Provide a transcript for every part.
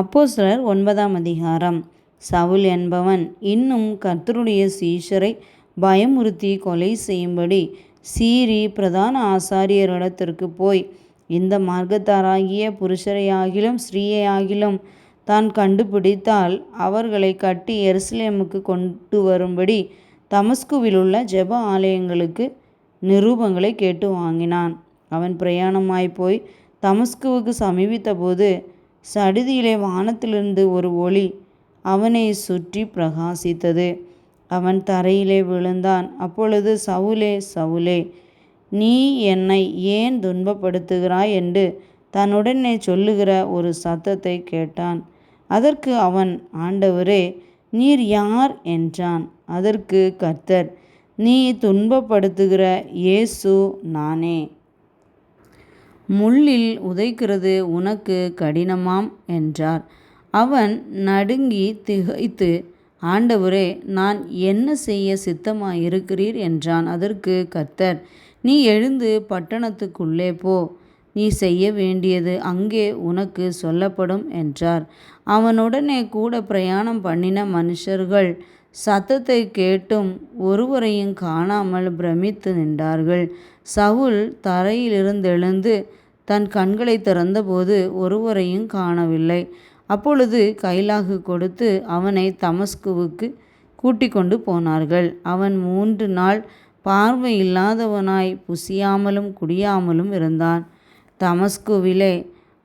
அப்போ சிலர் ஒன்பதாம் அதிகாரம். சவுல் என்பவன் இன்னும் கர்த்தருடைய சீஷரை பயமுறுத்தி கொலை செய்யும்படி சீறி பிரதான ஆசாரியரிடத்திற்கு போய் இந்த மார்க்கத்தாராகிய புருஷரையாகிலும் ஸ்ரீயையாகிலும் தான் கண்டுபிடித்தால் அவர்களை கட்டி எருசலேமுக்கு கொண்டு வரும்படி தமஸ்குவில் உள்ள ஜெப ஆலயங்களுக்கு நிரூபங்களை கேட்டு வாங்கினான். அவன் பிரயாணமாய் போய் தமஸ்குவுக்கு சமீபித்தபோது சடுதியிலே வானத்திலிருந்து ஒரு ஒளி அவனை சுற்றி பிரகாசித்தது. அவன் தரையிலே விழுந்தான். அப்பொழுது சவுலே சவுலே நீ என்னை ஏன் துன்பப்படுத்துகிறாய் என்று தன்னுடனே சொல்லுகிற ஒரு சத்தத்தை கேட்டான். அதற்கு அவன் ஆண்டவரே நீர் யார்? என்றான். அதற்கு கர்த்தர் நீ துன்பப்படுத்துகிற இயேசு நானே. முள்ளில் உதைக்கிறது உனக்கு கடினமாம் என்றார். அவன் நடுங்கி திகைத்து ஆண்டவரே நான் என்ன செய்ய சித்தமாயிருக்கிறீர்? என்றான். அதற்கு கர்த்தர் நீ எழுந்து பட்டணத்துக்குள்ளே போ. நீ செய்ய வேண்டியது அங்கே உனக்கு சொல்லப்படும் என்றார். அவனுடனே கூட பிரயாணம் பண்ணின மனுஷர்கள் சத்தத்தை கேட்டும் ஒருவரையும் காணாமல் பிரமித்து நின்றார்கள். சவுல் தரையிலிருந்தெழுந்து தன் கண்களை திறந்தபோது ஒருவரையும் காணவில்லை. அப்பொழுது கைலாகு கொடுத்து அவனை தமஸ்குவுக்கு கூட்டிக் கொண்டு போனார்கள். அவன் மூன்று நாள் பார்வை இல்லாதவனாய் புசியாமலும் குடியாமலும் இருந்தான். தமஸ்குவிலே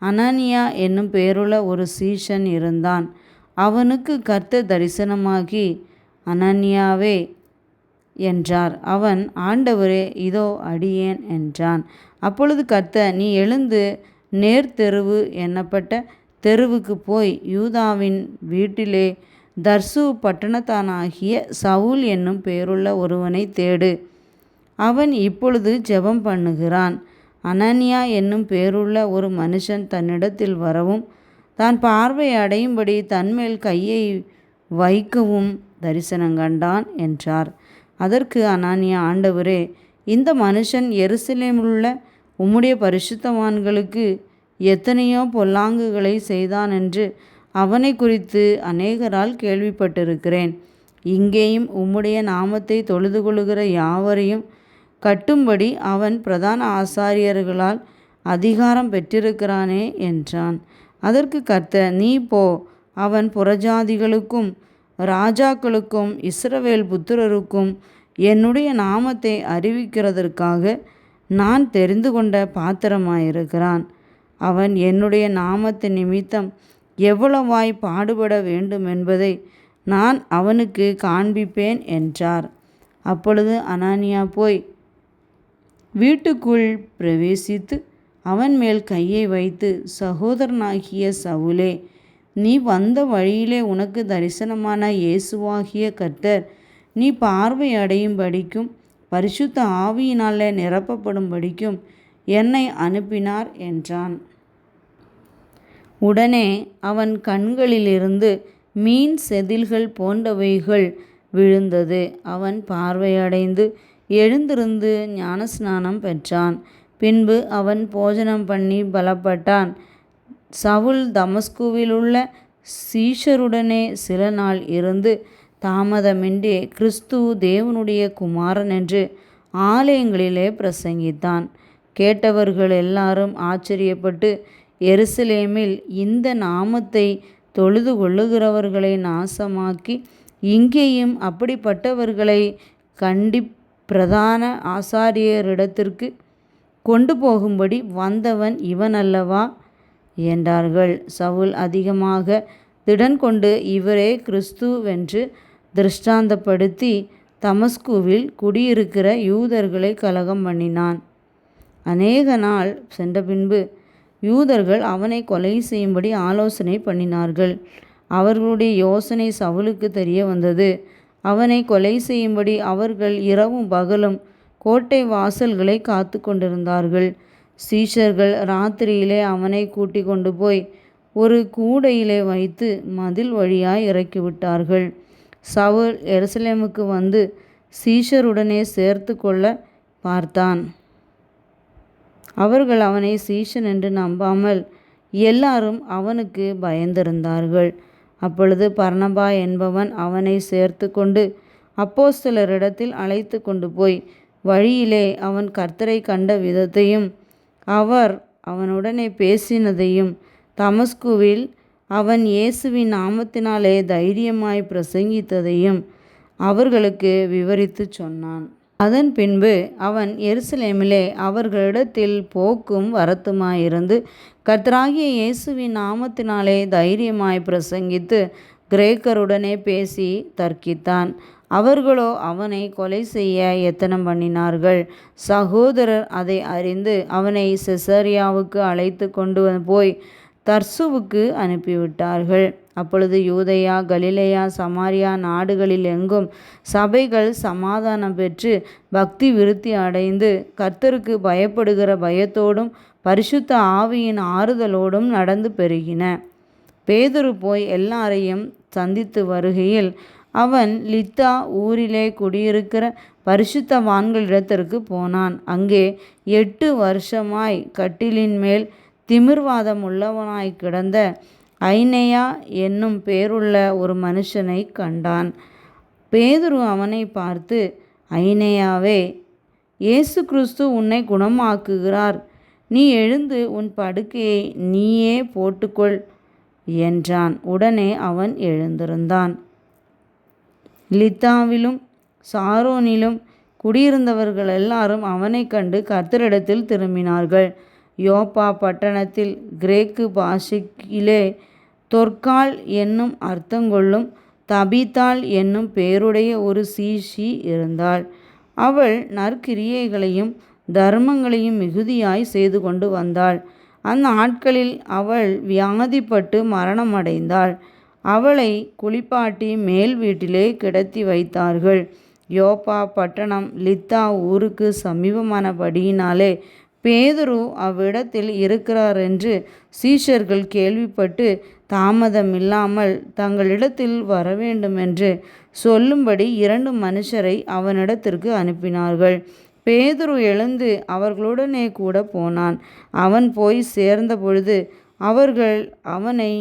அனனியா என்னும் பெயருள்ள ஒரு சீஷன் இருந்தான். அவனுக்கு கர்த்த தரிசனமாகி அனன்யாவே என்றார். அவன் ஆண்டவரே இதோ அடியேன் என்றான். அப்பொழுது கர்த்த நீ எழுந்து நேர்த்தெருவு என்னப்பட்ட தெருவுக்கு போய் யூதாவின் வீட்டிலே தர்சு பட்டணத்தானாகிய சவுல் என்னும் பெயருள்ள ஒருவனை தேடு. அவன் இப்பொழுது ஜெபம் பண்ணுகிறான். அனனியா என்னும் பேருள்ள ஒரு மனுஷன் தன்னிடத்தில் வரவும் தான் பார்வை அடையும்படி தன்மேல் கையை வைக்கவும் தரிசனம் கண்டான் என்றார். அதற்கு அனானியா ஆண்டவரே இந்த மனுஷன் எருசலேமிலுள்ள உம்முடைய பரிசுத்தவான்களுக்கு எத்தனையோ பொல்லாங்குகளை செய்தான் என்று அவனை குறித்து அநேகரால் கேள்விப்பட்டிருக்கிறேன். இங்கேயும் உம்முடைய நாமத்தை தொழுது கொள்கிற யாவரையும் கட்டும்படி அவன் பிரதான ஆசாரியர்களால் அதிகாரம் பெற்றிருக்கிறானே என்றான். அதற்கு கர்த்த நீ போ அவன் புறஜாதிகளுக்கும் ராஜாக்களுக்கும் இஸ்ரவேல் புத்திரருக்கும் என்னுடைய நாமத்தை அறிவிக்கிறதற்காக நான் தெரிந்து கொண்ட பாத்திரமாயிருக்கிறான். அவன் என்னுடைய நாமத்து நிமித்தம் எவ்வளவாய் பாடுபட வேண்டும் என்பதை நான் அவனுக்கு காண்பிப்பேன் என்றார். அப்பொழுது அனானியா போய் வீட்டுக்குள் பிரவேசித்து அவன் மேல் கையை வைத்து சகோதரனாகிய சவுலே நீ வந்த வழியிலே உனக்கு தரிசனமான இயேசுவாகிய கர்த்தர். நீ பார்வை அடையும்படிக்கும் பரிசுத்த ஆவியினாலே நிரப்பப்படும்படிக்கும் என்னை அனுப்பினார் என்றான். உடனே அவன் கண்களிலிருந்து மீன் செதில்கள் போன்றவைகள் விழுந்தது. அவன் பார்வையடைந்து எழுந்திருந்து ஞானஸ்நானம் பெற்றான். பின்பு அவன் போஜனம் பண்ணி பலப்பட்டான். சவுல் தமஸ்குவிலுள்ள சீஷருடனே சில நாள் இருந்து தாமதமின்றி கிறிஸ்து தேவனுடைய குமாரன் என்று ஆலயங்களிலே பிரசங்கித்தான். கேட்டவர்கள் எல்லாரும் ஆச்சரியப்பட்டு எருசலேமில் இந்த நாமத்தை தொழுது கொள்ளுகிறவர்களை நாசமாக்கி இங்கேயும் அப்படிப்பட்டவர்களை கண்டி பிரதான ஆசாரியரிடத்திற்கு கொண்டு போகும்படி வந்தவன் இவன் அல்லவா என்றார்கள். சவுல் அதிகமாக திடன் கொண்டு இவரே கிறிஸ்துவென்று திருஷ்டாந்தப்படுத்தி தமஸ்குவில் குடியிருக்கிற யூதர்களை கலகம் பண்ணினான். அநேக நாள் சென்ற பின்பு யூதர்கள் அவனை கொலை செய்யும்படி ஆலோசனை பண்ணினார்கள். அவர்களுடைய யோசனை சவுலுக்கு தெரிய வந்தது. அவனை கொலை செய்யும்படி அவர்கள் இரவும் பகலும் கோட்டை வாசல்களை காத்து கொண்டிருந்தார்கள். சீஷர்கள் ராத்திரியிலே அவனை கூட்டி கொண்டு போய் ஒரு கூடையிலே வைத்து மதில் வழியாய் இறக்கிவிட்டார்கள். சவுல் எருசலேமுக்கு வந்து சீஷருடனே சேர்த்து கொள்ள பார்த்தான். அவர்கள் அவனை சீஷன் என்று நம்பாமல் எல்லாரும் அவனுக்கு பயந்திருந்தார்கள். அப்பொழுது பர்ணபா என்பவன் அவனை சேர்த்து கொண்டு அப்போஸ்தலரிடத்தில் அழைத்து கொண்டு போய் வழியிலே அவன் கர்த்தரை கண்ட விதத்தையும் அவர் அவனுடனே பேசினதையும் தமஸ்குவில் அவன் இயேசுவின் நாமத்தினாலே தைரியமாய் பிரசங்கித்ததையும் அவர்களுக்கு விவரித்து சொன்னான். அதன் பின்பு அவன் எருசலேமிலே அவர்களிடத்தில் போக்கும் வரத்துமாயிருந்து கர்த்தராகிய இயேசுவின் நாமத்தினாலே தைரியமாய் பிரசங்கித்து கிரேக்கருடனே பேசி தர்க்கித்தான். அவர்களோ அவனை கொலை செய்ய எத்தனம் பண்ணினார்கள். சகோதரர் அதை அறிந்து அவனை செசரியாவுக்கு அழைத்து கொண்டு போய் தர்சுவுக்கு அனுப்பிவிட்டார்கள். அப்பொழுது யூதையா கலிலேயா சமாரியா நாடுகளில் எங்கும் சபைகள் சமாதானம் பெற்று பக்தி விருத்தி அடைந்து கர்த்தருக்கு பயப்படுகிற பயத்தோடும் பரிசுத்த ஆவியின் ஆறுதலோடும் நடந்து பெருகின. பேதுரு போய் எல்லாரையும் சந்தித்து வருகையில் அவன் லித்தா ஊரிலே குடியிருக்கிற பரிசுத்தவான்களிடத்திற்கு போனான். அங்கே எட்டு வருஷமாய் கட்டிலின் மேல் திமிர்வாதம் உள்ளவனாய் கிடந்த ஐனையா என்னும் பேருள்ள ஒரு மனுஷனை கண்டான். பேதுரு அவனை பார்த்து ஐனையாவே இயேசு கிறிஸ்து உன்னை குணமாக்குகிறார். நீ எழுந்து உன் படுக்கையை நீயே போட்டுக்கொள் என்றான். உடனே அவன் எழுந்திருந்தான். லித்தாவிலும் சாரோனிலும் குடியிருந்தவர்கள் எல்லாரும் அவனை கண்டு கர்த்தரிடத்தில் திரும்பினார்கள். யோப்பா பட்டணத்தில் கிரேக்கு பாஷையிலே தொற்கால் என்னும் அர்த்தங்கொள்ளும் தபித்தாள் என்னும் பேருடைய ஒரு சீஷி இருந்தாள். அவள் நற்கிரியைகளையும் தர்மங்களையும் மிகுதியாய் செய்து கொண்டு வந்தாள். அந்த ஆட்களில் அவள் வியாதிப்பட்டு மரணமடைந்தாள். அவளை குளிப்பாட்டி மேல் வீட்டிலே கிடத்தி வைத்தார்கள். யோப்பா பட்டணம் லித்தா ஊருக்கு சமீபமானபடியினாலே பேதுரு அவ்விடத்தில் இருக்கிறார் என்று சீஷர்கள் கேள்விப்பட்டு தாமதமில்லாமல் தங்களிடத்தில் வரவேண்டுமென்று சொல்லும்படி இரண்டு மனுஷரை அவனிடத்திற்கு அனுப்பினார்கள். பேதுரு எழுந்து அவர்களுடனே கூட போனான். அவன் போய் சேர்ந்த பொழுது அவர்கள் அவனை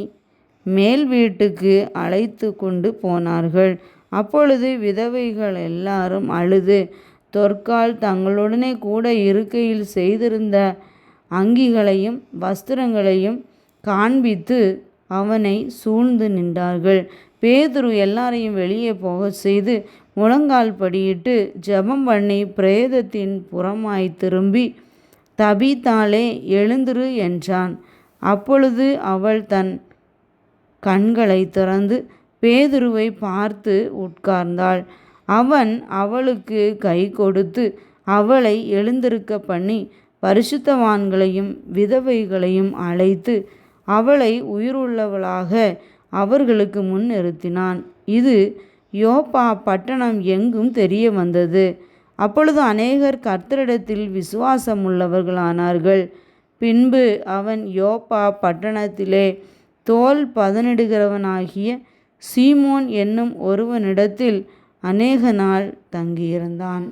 மேல் வீட்டுக்கு அழைத்து கொண்டு போனார்கள். அப்பொழுது விதவைகள் எல்லாரும் அழுது தொற்கால் தங்களுடனே கூட இருக்கையில் செய்திருந்த அங்கிகளையும் வஸ்திரங்களையும் காண்பித்து அவனை சூழ்ந்து நின்றார்கள். பேதுரு எல்லாரையும் வெளியே போக செய்து முழங்கால் படியிட்டு ஜெபம் பண்ணி பிரேதத்தின் புறமாய் திரும்பி தபித்தாலே எழுந்துரு என்றான். அப்பொழுது அவள் தன் கண்களை திறந்து பேதுருவை பார்த்து உட்கார்ந்தாள். அவன் அவளுக்கு கை கொடுத்து அவளை எழுந்திருக்க பண்ணி பரிசுத்தவான்களையும் விதவைகளையும் அழைத்து அவளை உயிருள்ளவளாக அவர்களுக்கு முன் நிறுத்தினான். இது யோப்பா பட்டணம் எங்கும் தெரிய வந்தது. அப்பொழுது அநேகர் கர்த்தரிடத்தில் விசுவாசம் உள்ளவர்களானார்கள் பின்பு அவன் யோப்பா பட்டணத்திலே தோல் பதனிடுகிறவனாகிய சீமோன் என்னும் ஒருவனிடத்தில் அநேக நாள் தங்கியிருந்தான்.